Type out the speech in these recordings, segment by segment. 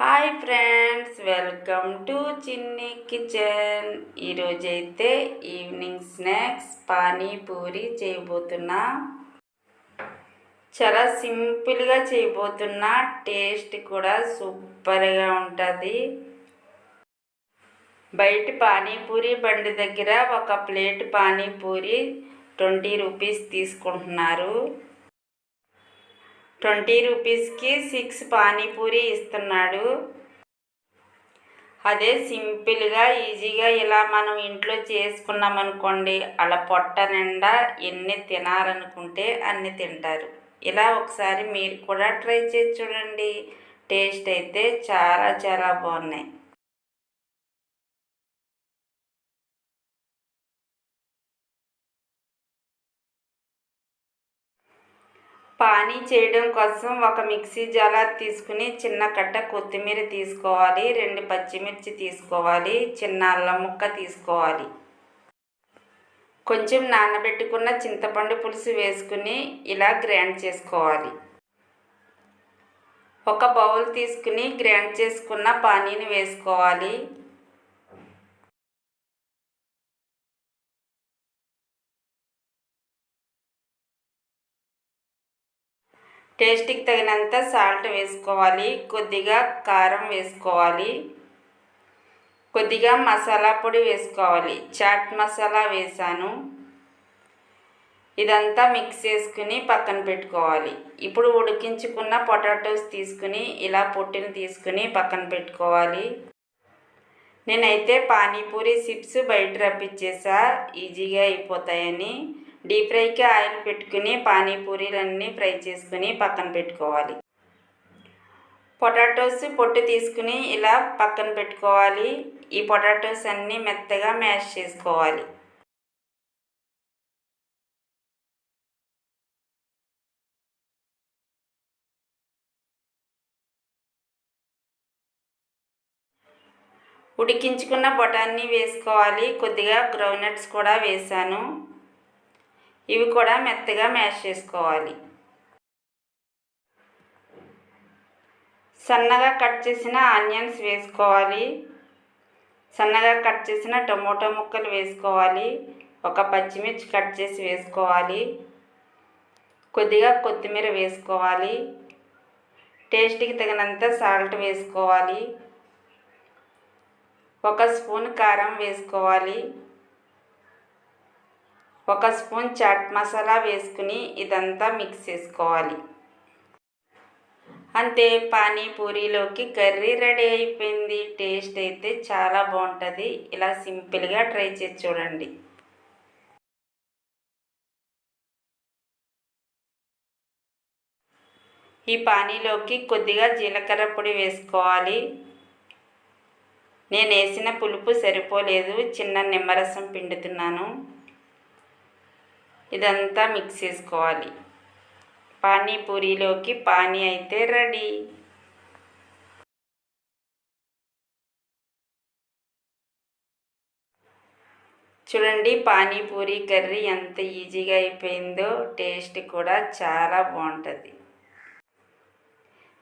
Hi friends welcome to Chinni kitchen. ఈరోజైతే evening snacks panipuri చేయబోతున్నా. చాలా సింపుల్గా చేయబోతున్నా. టేస్ట్ కూడా సూపర్గా ఉంటుంది. బయట పానీపూరి బండి దగ్గర ఒక ప్లేట్ పానీపూరి ట్వంటీ రూపీస్ తీసుకుంటున్నారు. ట్వంటీ రూపీస్కి సిక్స్ పానీపూరి ఇస్తున్నాడు. అదే సింపుల్గా ఈజీగా ఇలా మనం ఇంట్లో చేసుకున్నాం అనుకోండి అలా పొట్ట నిండా ఎన్ని తినాలనుకుంటే అన్ని తింటారు. ఇలా ఒకసారి మీరు కూడా ట్రై చేసి చూడండి. టేస్ట్ అయితే చాలా చాలా బాగున్నాయి. పానీ చేయడం కోసం ఒక మిక్సీ జాలార్ తీసుకుని చిన్న కట్ట కొత్తిమీర తీసుకోవాలి రెండు పచ్చిమిర్చి తీసుకోవాలి చిన్న అల్లం ముక్క తీసుకోవాలి. కొంచెం నానబెట్టుకున్న చింతపండు పులుసు వేసుకుని ఇలా గ్రైండ్ చేసుకోవాలి. ఒక బౌల్ తీసుకుని గ్రైండ్ చేసుకున్న పానీని వేసుకోవాలి. టేస్ట్కి తగినంత సాల్ట్ వేసుకోవాలి. కొద్దిగా కారం వేసుకోవాలి. కొద్దిగా మసాలా పొడి వేసుకోవాలి. చాట్ మసాలా వేసాను. ఇదంతా మిక్స్ చేసుకుని పక్కన పెట్టుకోవాలి. ఇప్పుడు ఉడికించుకున్న పొటాటోస్ తీసుకుని ఇలా పొట్టిని తీసుకుని పక్కన పెట్టుకోవాలి. నేనైతే పానీపూరి చిప్స్ బయట రప్పించేసా. ఈజీగా అయిపోతాయని. డీప్ ఫ్రైకి ఆయిల్ పెట్టుకుని పానీపూరీలన్నీ ఫ్రై చేసుకుని పక్కన పెట్టుకోవాలి. పొటాటోస్ పొట్టు తీసుకుని ఇలా పక్కన పెట్టుకోవాలి. ఈ పొటాటోస్ అన్నీ మెత్తగా మ్యాష్ చేసుకోవాలి. ఉడికించుకున్న బొటాన్ని వేసుకోవాలి. కొద్దిగా గ్రౌండ్నట్స్ కూడా వేసాను ఇవి కూడా మెత్తగా మ్యాష్ చేసుకోవాలి. సన్నగా కట్ చేసిన ఆనియన్స్ వేసుకోవాలి. సన్నగా కట్ చేసిన టమోటా ముక్కలు వేసుకోవాలి. ఒక పచ్చిమిర్చి కట్ చేసి వేసుకోవాలి. కొద్దిగా కొత్తిమీర వేసుకోవాలి. టేస్ట్కి తగినంత సాల్ట్ వేసుకోవాలి. ఒక స్పూన్ కారం వేసుకోవాలి. ఒక స్పూన్ చాట్ మసాలా వేసుకుని ఇదంతా మిక్స్ చేసుకోవాలి. అంతే పానీపూరిలోకి కర్రీ రెడీ అయిపోయింది. టేస్ట్ అయితే చాలా బాగుంటుంది. ఇలా సింపుల్గా ట్రై చేసి చూడండి. ఈ పానీలోకి కొద్దిగా జీలకర్ర పొడి వేసుకోవాలి. నేను వేసిన పులుపు సరిపోలేదు. చిన్న నిమ్మరసం పిండుతున్నాను. ఇదంతా మిక్స్ చేసుకోవాలి. పానీపూరిలోకి పానీ అయితే రెడీ. చూడండి పానీపూరి కర్రీ ఎంత ఈజీగా అయిపోయిందో టేస్ట్ కూడా చాలా బాగుంటుంది.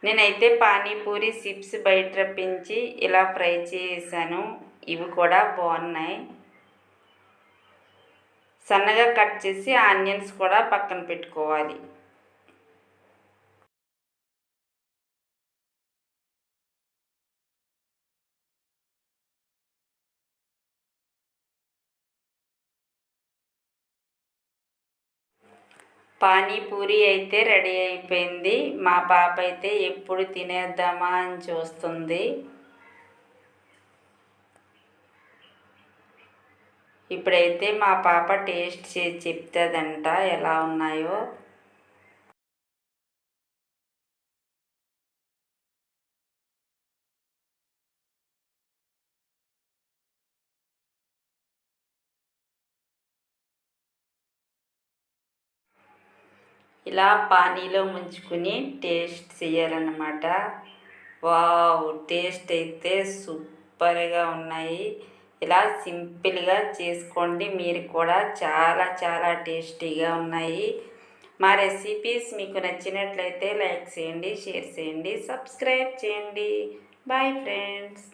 నేనైతే పానీపూరి చిప్స్ బయట రప్పించి ఇలా ఫ్రై చేసాను ఇవి కూడా బాగున్నాయి. సన్నగా కట్ చేసి ఆనియన్స్ కూడా పక్కన పెట్టుకోవాలి. పానీపూరి అయితే రెడీ అయిపోయింది. మా పాప అయితే ఎప్పుడు తినేద్దామా అని చూస్తుంది. ఇప్పుడైతే మా పాప టేస్ట్ చేసి చెప్తుందంట. ఎలా ఉన్నాయో. ఇలా పానీలో ముంచుకుని టేస్ట్ చేయాలన్నమాట వావ్ టేస్ట్ అయితే సూపర్గా ఉన్నాయి. ఇలా సింపుల్గా చేసుకోండి. మీరు కూడా చాలా చాలా టేస్టీగా ఉన్నాయి. మా రెసిపీస్ మీకు నచ్చినట్లయితే లైక్ చేయండి షేర్ చేయండి సబ్స్క్రైబ్ చేయండి. Bye friends.